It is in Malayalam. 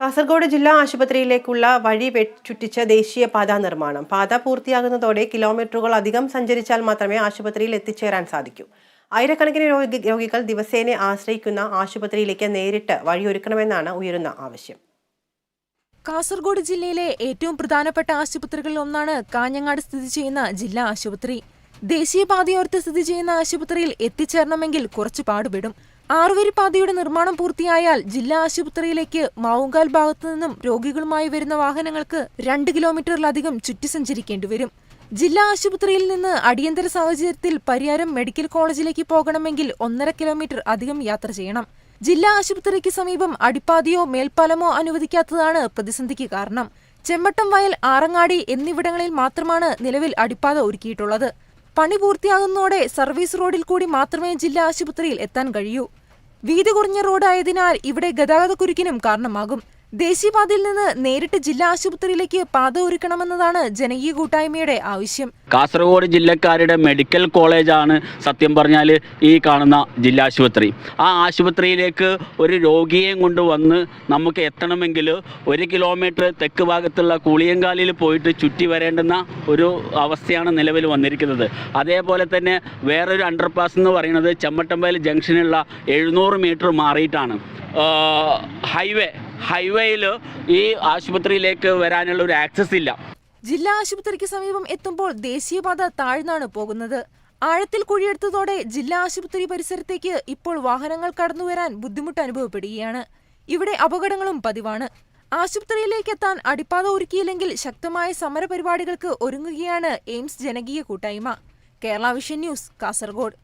കാസർഗോഡ് ജില്ലാ ആശുപത്രിയിലേക്കുള്ള വഴി വെച്ചുറ്റിച്ച ദേശീയപാത നിർമ്മാണം. പാത പൂർത്തിയാകുന്നതോടെ കിലോമീറ്ററുകൾ അധികം സഞ്ചരിച്ചാൽ മാത്രമേ ആശുപത്രിയിൽ എത്തിച്ചേരാൻ സാധിക്കൂ. ആയിരക്കണക്കിന് രോഗി രോഗികൾ ദിവസേന ആശ്രയിക്കുന്ന ആശുപത്രിയിലേക്ക് നേരിട്ട് വഴിയൊരുക്കണമെന്നാണ് ഉയരുന്ന ആവശ്യം. കാസർഗോഡ് ജില്ലയിലെ ഏറ്റവും പ്രധാനപ്പെട്ട ആശുപത്രികളിൽ ഒന്നാണ് കാഞ്ഞങ്ങാട് സ്ഥിതി ചെയ്യുന്ന ജില്ലാ ആശുപത്രി. ദേശീയപാതയോർത്ത് സ്ഥിതി ചെയ്യുന്ന ആശുപത്രിയിൽ എത്തിച്ചേരണമെങ്കിൽ കുറച്ച് പാടുപെടും. ആറുവരി പാതയുടെ നിർമ്മാണം പൂർത്തിയായാൽ ജില്ലാ ആശുപത്രിയിലേക്ക് മാവുങ്കാൽ ഭാഗത്തു നിന്നും രോഗികളുമായി വരുന്ന വാഹനങ്ങൾക്ക് രണ്ട് കിലോമീറ്ററിലധികം ചുറ്റി സഞ്ചരിക്കേണ്ടി വരും. ജില്ലാ ആശുപത്രിയിൽ നിന്ന് അടിയന്തര സാഹചര്യത്തിൽ പരിയാരം മെഡിക്കൽ കോളേജിലേക്ക് പോകണമെങ്കിൽ ഒന്നര കിലോമീറ്റർ അധികം യാത്ര ചെയ്യണം. ജില്ലാ ആശുപത്രിക്ക് സമീപം അടിപ്പാതയോ മേൽപ്പാലമോ അനുവദിക്കാത്തതാണ് പ്രതിസന്ധിക്ക് കാരണം. ചെമ്മട്ടം വയൽ ആറങ്ങാടി എന്നിവിടങ്ങളിൽ മാത്രമാണ് നിലവിൽ അടിപ്പാത ഒരുക്കിയിട്ടുള്ളത്. പണി പൂർത്തിയാകുന്നതോടെ സർവീസ് റോഡിൽ കൂടി മാത്രമേ ജില്ലാ ആശുപത്രിയിൽ എത്താൻ കഴിയൂ. വീതി കുറഞ്ഞ റോഡായതിനാൽ ഇവിടെ ഗതാഗതക്കുരുക്കിനും കാരണമാകും ദേശീയപാതയിൽ നിന്ന് നേരിട്ട് ജില്ലാ ആശുപത്രിയിലേക്ക് പാത ഒരുക്കണമെന്നതാണ് ജനകീയ കൂട്ടായ്മയുടെ ആവശ്യം. കാസർഗോഡ് ജില്ലക്കാരുടെ മെഡിക്കൽ കോളേജാണ് സത്യം പറഞ്ഞാൽ ഈ കാണുന്ന ജില്ലാ ആശുപത്രി. ആ ആശുപത്രിയിലേക്ക് ഒരു രോഗിയെയും കൊണ്ട് വന്ന് നമുക്ക് എത്തണമെങ്കിൽ ഒരു കിലോമീറ്റർ തെക്ക് ഭാഗത്തുള്ള കൂളിയങ്കാലിൽ പോയിട്ട് ചുറ്റി വരേണ്ടുന്ന ഒരു അവസ്ഥയാണ് നിലവിൽ വന്നിരിക്കുന്നത്. അതേപോലെ തന്നെ വേറൊരു അണ്ടർപാസ് എന്ന് പറയുന്നത് ചെമ്മട്ടമ്പയിൽ ജംഗ്ഷനുള്ള എഴുന്നൂറ് മീറ്റർ മാറിയിട്ടാണ്. ഹൈവേ ഹൈവേയിൽ ഈ ആശുപത്രിയിലേക്ക് വരാനുള്ള ഒരു ആക്സസ് ഇല്ല. ജില്ലാ ആശുപത്രിക്ക് സമീപം എത്തുമ്പോൾ ദേശീയപാത താഴ്ന്നാണ് പോകുന്നത്. ആഴത്തിൽ കുഴിയെടുത്തതോടെ ജില്ലാ ആശുപത്രി പരിസരത്തേക്ക് ഇപ്പോൾ വാഹനങ്ങൾ കടന്നു വരാൻ ബുദ്ധിമുട്ട് അനുഭവപ്പെടുകയാണ്. ഇവിടെ അപകടങ്ങളും പതിവാണ്. ആശുപത്രിയിലേക്ക് എത്താൻ അടിപ്പാത ഒരുക്കിയില്ലെങ്കിൽ ശക്തമായ സമരപരിപാടികൾക്ക് ഒരുങ്ങുകയാണ് എയിംസ് ജനകീയ കൂട്ടായ്മ. Kerala vision news Kasaragod.